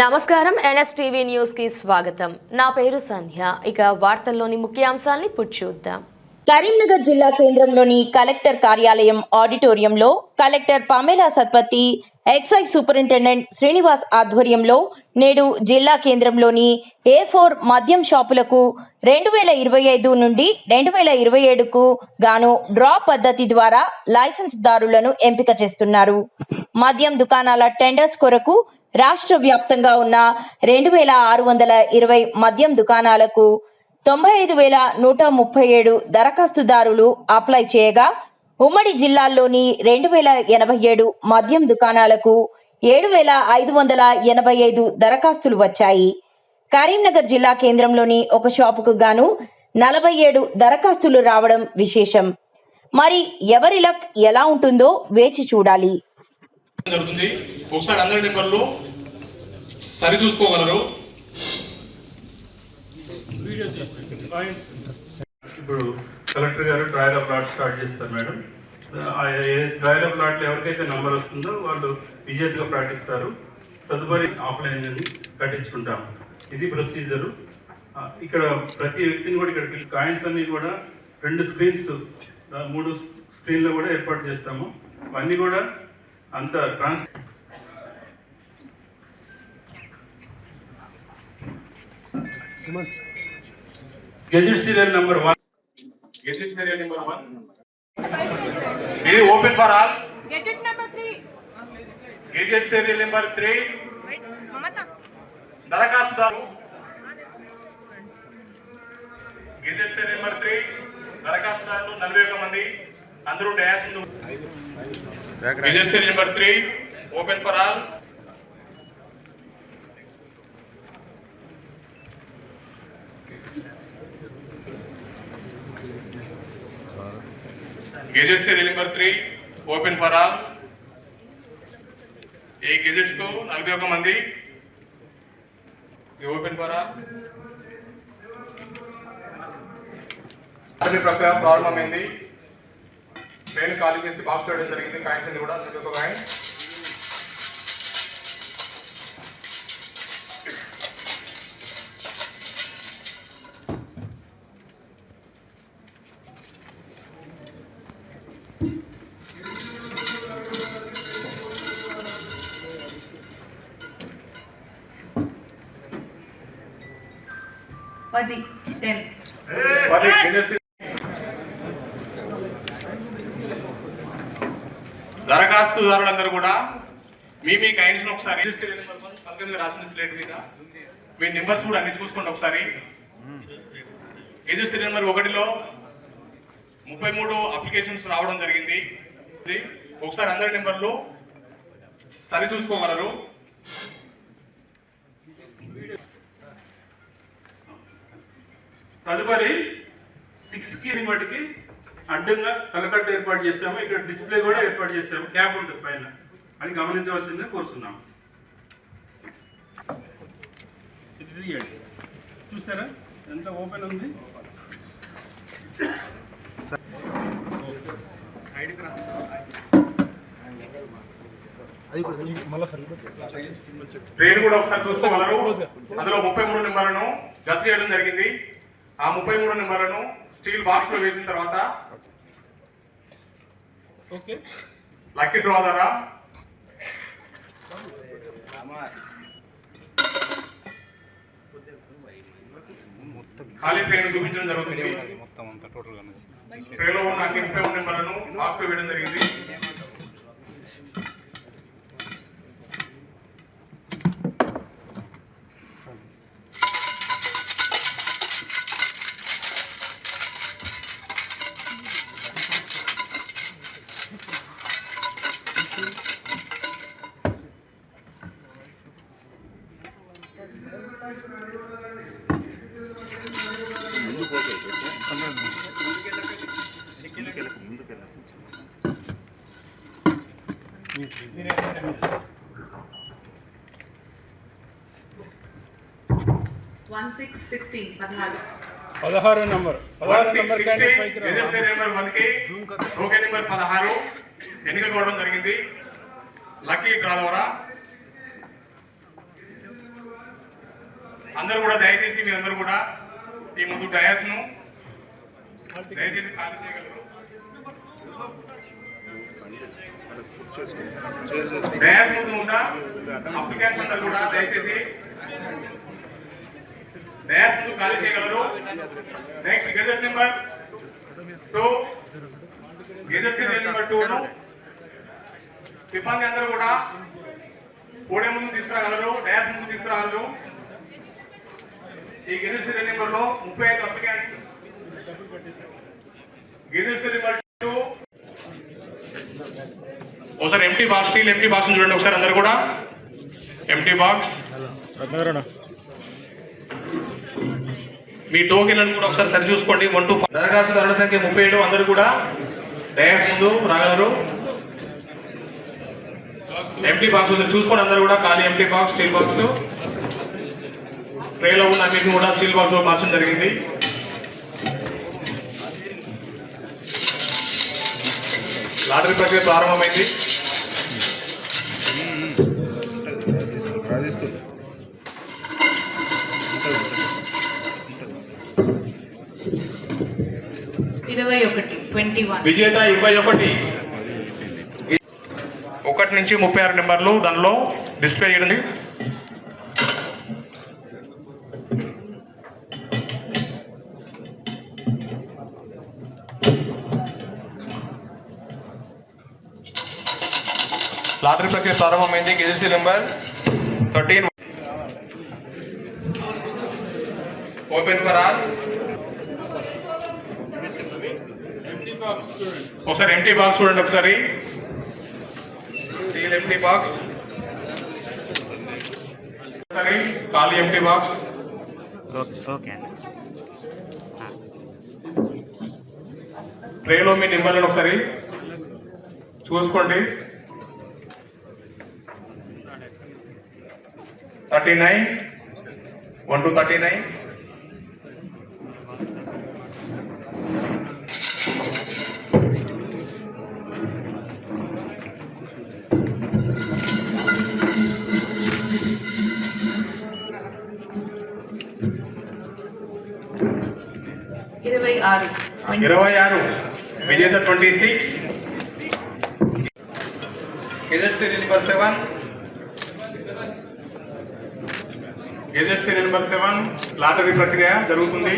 నమస్కారం. ఎన్ఎస్టీవీ న్యూస్కి స్వాగతం. నా పేరు సంధ్య. ఇక వార్తల్లోని ముఖ్యాంశాల్ని ఇప్పుడు చూద్దాం. కరీంనగర్ జిల్లా కేంద్రంలోని కలెక్టర్ కార్యాలయం ఆడిటోరియంలో collector Pamela Satpathy excise superintendent Srinivas ఆధ్వర్యంలో నేడు జిల్లా కేంద్రంలోని ఏ ఫోర్ మద్యం షాపులకు రెండు వేల ఇరవై ఐదు నుండి రెండు వేల ఇరవై ఏడుకు గాను డ్రా పద్ధతి ద్వారా లైసెన్స్ దారులను ఎంపిక చేస్తున్నారు. మద్యం దుకాణాల టెండర్స్ కొరకు రాష్ట్ర వ్యాప్తంగా ఉన్న రెండు వేల ఆరు వందల ఇరవై మద్యం దుకాణాలకు తొంభై ఐదు వేల నూట ముప్పై ఏడు దరఖాస్తుదారులు అప్లై చేయగా ఉమ్మడి జిల్లాల్లోని రెండు వేల ఎనభై ఏడు మద్యం దుకాణాలకు ఏడు వేల ఐదు వందల ఎనభై ఐదు దరఖాస్తులు వచ్చాయి. కరీంనగర్ జిల్లా కేంద్రంలోని ఒక షాపుకు గాను నలభై ఏడు దరఖాస్తులు రావడం విశేషం. మరి ఎవరి లక్ ఎలా ఉంటుందో వేచి చూడాలి. జరుగుతుంది. ఒకసారి అందరి నెంబర్లు సరి చూసుకోగలరు. ఇప్పుడు కలెక్టర్ గారు ట్రయల్ ఆఫ్ లాట్ స్టార్ట్ చేస్తారు మేడం. ట్రయల్ ఆఫ్ లాట్లో ఎవరికైతే నంబర్ వస్తుందో వాళ్ళు విజేతగా ప్రకటిస్తారు తదుపరి ఆఫ్లైన్ అని కట్టించుకుంటాం. ఇది ప్రొసీజరు. ఇక్కడ ప్రతి వ్యక్తిని కూడా ఇక్కడ కాయిన్స్ అన్ని కూడా రెండు స్క్రీన్స్ మూడు స్క్రీన్లో కూడా ఏర్పాటు చేస్తాము. అవన్నీ కూడా అంత trans gazette serial number one gazette serial number one ఇది open for all Gadget number three. Gazette serial number three. దరఖాస్తుదారు gazette serial number three దరఖాస్తుదారులు నలభై ఒక్క మంది. అందరూ డయాస్ ముందు number three open for all gazette serial number three open for all ఈ గెజెట్స్కు నలభై ఒక మంది? ఓపెన్ ఫర్ ఆల్ అసలు ప్రక్రియ ప్రారంభమైంది. ట్రైన్ ఖాళీ చేసి బాక్స్ వేయడం జరిగింది కాయిన్స్ అన్ని కూడా నలభై ఒక్క కాయిన్ Padi. Ten. మరి దరఖాస్తుదారులందరూ కూడా మీ మీ గైడ్స్ ఒకసారి నెంబర్ మీద రాసిన స్లేట్ మీద. మీ నెంబర్స్ కూడా అన్ని చూసుకోండి ఒకసారి. రిజిస్టర్ నెంబర్ ఒకటిలో ముప్పై మూడు అప్లికేషన్స్ రావడం జరిగింది. ఒకసారి అందరి నెంబర్లు సరి చూసుకోగలరు. తదుపరి సిక్స్కి మటుకి అడ్డంగా తలకట్టు ఏర్పాటు చేస్తాము ఇక్కడ డిస్ప్లే కూడా ఏర్పాటు చేస్తాము క్యాప్ ఉంటుంది పైన. అది గమనించవలసిందని కోరుతున్నాం ఇది తీయండి. చూసారా? ఎంత ఓపెన్ ఉంది? ట్రైన్ కూడా ఒకసారి చూసుకోగలరు అందులో ముప్పై మూడు నెంబర్లను జత చేయడం జరిగింది. ఆ ముప్పై మూడు నెంబర్లను స్టీల్ బాక్స్లో వేసిన తర్వాత ఓకే లక్కీ డ్రా ద్వారా ఖాళీ ట్రైన్ చూపించడం జరుగుతుంది. ట్రైన్లో ఉన్న అన్ని ముప్పై మూడు నెంబర్లను బాక్స్లో వేయడం జరిగింది. పదహారు నంబర్. పదహారు నంబర్ క్యాండిడేట్ పైకి రా. రిజిస్టర్ నెంబర్ వన్కి టోకెన్ నెంబర్ పదహారు. ఎన్నిక కావడం జరిగింది. లక్కీ డ్రా ద్వారా. అందరూ కూడా దయచేసి మీరందరూ కూడా ఈ ముందు డయాస్ను దయచేసి ఖాళీ చేయగలరు. డయాస్ ముందు ఉన్న అప్లికెంట్స్ అందరూ కూడా దయచేసి డయాస్ ముందు ఖాళీ చేయగలరు. Next gazette number two gazette serial number టూను సిబ్బంది అందరూ కూడా కోడే ముందు తీసుకురాగలరు డయాస్ ముందు తీసుకురాగలరు. ఈ గెజెట్ సీరియల్ నెంబర్లో ముప్పై ఐదు applicants gazette serial number two ఒకసారి empty box steel empty box చూడండి. ఒకసారి అందరు కూడా. ఎంటీ బాక్స్ మీ టోకెన్లను కూడా ఒకసారి సరి చూసుకోండి. వన్ టూ దరఖాస్తు ధరల సంఖ్య ముప్పై ఏడు. అందరూ కూడా డయాస్ ముందు రాగలరు. ఎంటీ బాక్స్ ఒకసారి చూసుకోండి. అందరూ కూడా ఖాళీ ఎంటీ బాక్స్ స్టీల్ బాక్స్ ట్రేలో ఉన్న అన్నిటిని కూడా స్టీల్ బాక్స్లో మార్చడం జరిగింది. లాటరీ ప్రక్రియ ప్రారంభమైంది. ఇరవై ఒకటి ట్వంటీ వన్. విజేత ఇరవై ఒకటి. ఒకటి నుంచి ముప్పై ఆరు నెంబర్లు దానిలో డిస్ప్లే చేయండి లాటరీ ప్రక్రియ ప్రారంభమైంది. Gazette number thirteen. Open for all. ఒకసారి ఎంటీ బాక్స్ చూడండి ఒకసారి. స్టీల్ ఎంటీ బాక్స్ ఒకసారి ఖాళీ ఎంటీ బాక్స్ ఓకే అండి. ట్రేలో మీ నింబర్లను ఒకసారి చూసుకోండి. Thirty nine one two thirty nine ఆరు. ఇరవై ఆరు. విజేత twenty six. Gazette serial number seven gazette serial number seven lottery ప్రక్రియ జరుగుతుంది.